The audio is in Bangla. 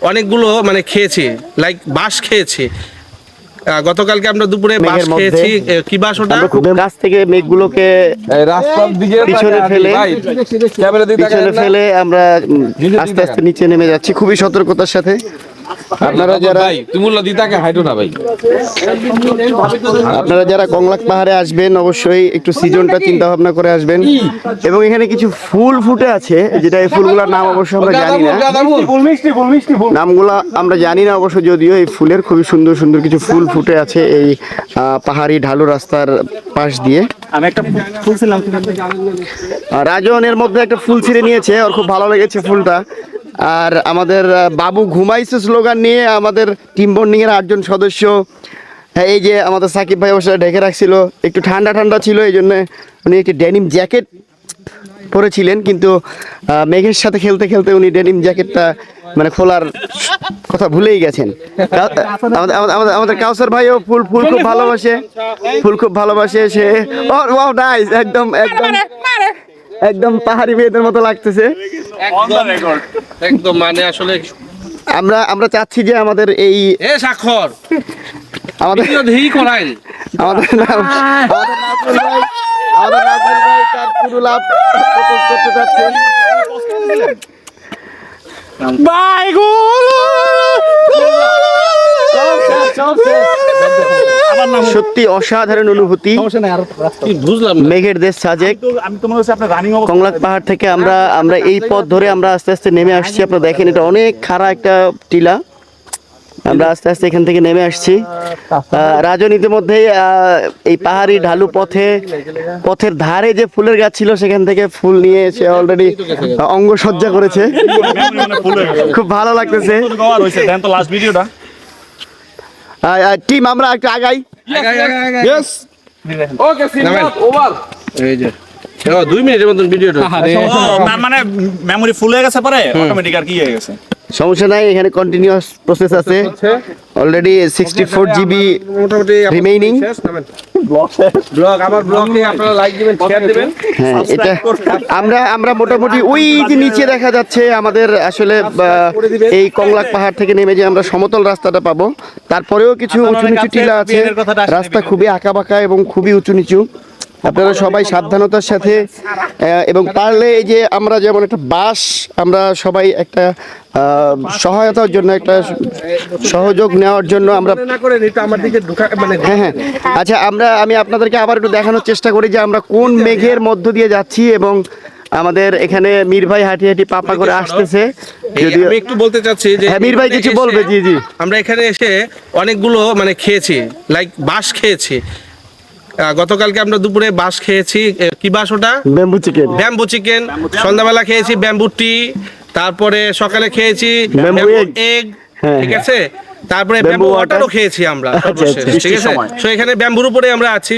অনেকগুলো মানে খেয়েছি লাইক বাস খেয়েছি। আহ, গতকালকে আমরা দুপুরে বাঁশ খেয়েছি। কি বাস ওটা? গাছ থেকে মেঘগুলোকে রাস্তার দিকে পিছনে ফেলে- পিছনে ফেলে আমরা আস্তে আস্তে নিচে নেমে যাচ্ছি। খুবই সতর্কতার সাথে। আপনারা যারা ভাই তুমি উল্লা দিয়ে তাকে হাইটো না ভাই। আপনারা যারা কংলাক পাহাড়ে আসবেন অবশ্যই একটু সিজনটা চিন্তা ভাবনা করে আসবেন। এবং এখানে কিছু ফুল ফুটে আছে যেটা এই ফুলগুলোর নাম অবশ্য আমরা জানি না। নামগুলা আমরা জানি না অবশ্য যদিও এই ফুলের খুবই সুন্দর সুন্দর কিছু ফুল ফুটে আছে এই আহ, পাহাড়ি ঢালু রাস্তার পাশ দিয়ে। আমি একটা ফুলছিলাম আর রাজন এর মধ্যে একটা ফুল ছিঁড়ে নিয়েছে ওর খুব ভালো লেগেছে ফুলটা। আর আমাদের বাবু ঘুমাইছে স্লোগান নিয়ে আমাদের টিম বন্ডিং এর আটজন সদস্য। হ্যাঁ, এই যে আমাদের সাকিব ভাই অবশ্যই ঢেকে রাখছিল। একটু ঠান্ডা ঠান্ডা ছিল এই জন্য উনি একটি ডেনিম জ্যাকেট পরেছিলেন। কিন্তু মেঘের সাথে খেলতে খেলতে উনি ডেনিম জ্যাকেটটা মানে খোলার কথা ভুলেই গেছেন। আমাদের আমাদের- আমাদের আমাদের কাউসার ভাইও ফুল ফুল খুব ভালোবাসে। ফুল খুব ভালোবাসে সে। ও নাইস একদম একদম একদম পাহাড়ি মেয়েদের মতো লাগতেছে। একদম। মানে আসলে আমরা আমরা চাচ্ছি যে আমাদের এই এ স্বাক্ষর। আমাদের ধেই করাইন আমাদের নাম আমাদের নাজমুল ভাই আমাদের নাজমুল ভাই তার পুরো লাভ প্রপোজ করতে চাচ্ছে সত্যি অসাধারণ অনুভূতি। কি বুঝলাম না। মেঘের দেশ সাজেক। আমি তো হচ্ছে আপনার রানিং কংলাক পাহাড় থেকে আমরা আমরা এই পথ ধরে আমরা আস্তে আস্তে নেমে আসছি আপনারা দেখেন এটা অনেক খাড়া একটা টিলা। আমরা আস্তে আস্তে এখান থেকে নেমে আসছি। আহ, রাজন ইতিমধ্যেই আহ, এই পাহাড়ি ঢালু পথে পথের ধারে যে ফুলের গাছ ছিল সেখান থেকে ফুল নিয়ে এসে অলরেডি অঙ্গ সজ্জা করেছে। খুব ভালো লাগতেছে। টিম আমরা একটু আগাই। ইয়েস ওকে সিনমাত ওভার এই যে। ও, দুই মিনিটের মতন ভিডিওটা মানে মেমোরি ফুল হয়ে গেছে পরে? অটোমেটিক আর কি হয়ে গেছে? সমস্যা নাই এখানে কন্টিনিউয়াস প্রসেস আছে। অলরেডি সিক্সটি ফোর জিবি মোটামুটি রিমেইনিং। ব্লগ আমার ব্লগে আপনারা লাইক দিবেন শেয়ার দিবেন। হ্যাঁ এটা আমরা আমরা মোটামুটি ওই যে নিচে দেখা যাচ্ছে আমাদের আসলে আহ, এই কংলাক পাহাড় থেকে নেমে যে আমরা সমতল রাস্তাটা পাবো তারপরেও কিছু উঁচু নিচু টিলা আছে। রাস্তা খুবই আঁকা বাঁকা এবং খুবই উঁচু নিচু। আপনারা সবাই সাবধানতার সাথে এবং পারলে এই যে আমরা যেমন একটা বাস আমরা সবাই একটা সহায়তার জন্য একটা সহযোগ নেওয়ার জন্য আমরা মানে হ্যাঁ হ্যাঁ। আচ্ছা আমরা আমি আপনাদেরকে আবার একটু দেখানোর চেষ্টা করি যে আমরা কোন মেঘের মধ্য দিয়ে যাচ্ছি এবং আমাদের এখানে মীর ভাই হাঁটি হাঁটি পাপা করে আসতেছে। যদিও আমি একটু বলতে চাচ্ছি যে হ্যাঁ, মীর ভাই কিছু বলবে, জি, জি। আমরা এখানে এসে অনেকগুলো মানে খেয়েছি লাইক বাস খেয়েছি। গতকালকে আমরা দুপুরে বাস খেয়েছি। কি বাস ওটা? Bamboo chicken. Bamboo chicken. সন্ধ্যাবেলা খেয়েছি ব্যাম্বু টি তারপরে সকালে খেয়েছি ব্যাম্বু এগ হ্যাঁ, ঠিক হ্যাঁ। আছে? তারপরে ব্যাম্বু। ওয়াটারও খেয়েছি আমরা আচ্ছা, আচ্ছা। ঠিক আছে? তো এখানে ব্যাম্বুর উপরে আমরা আছি।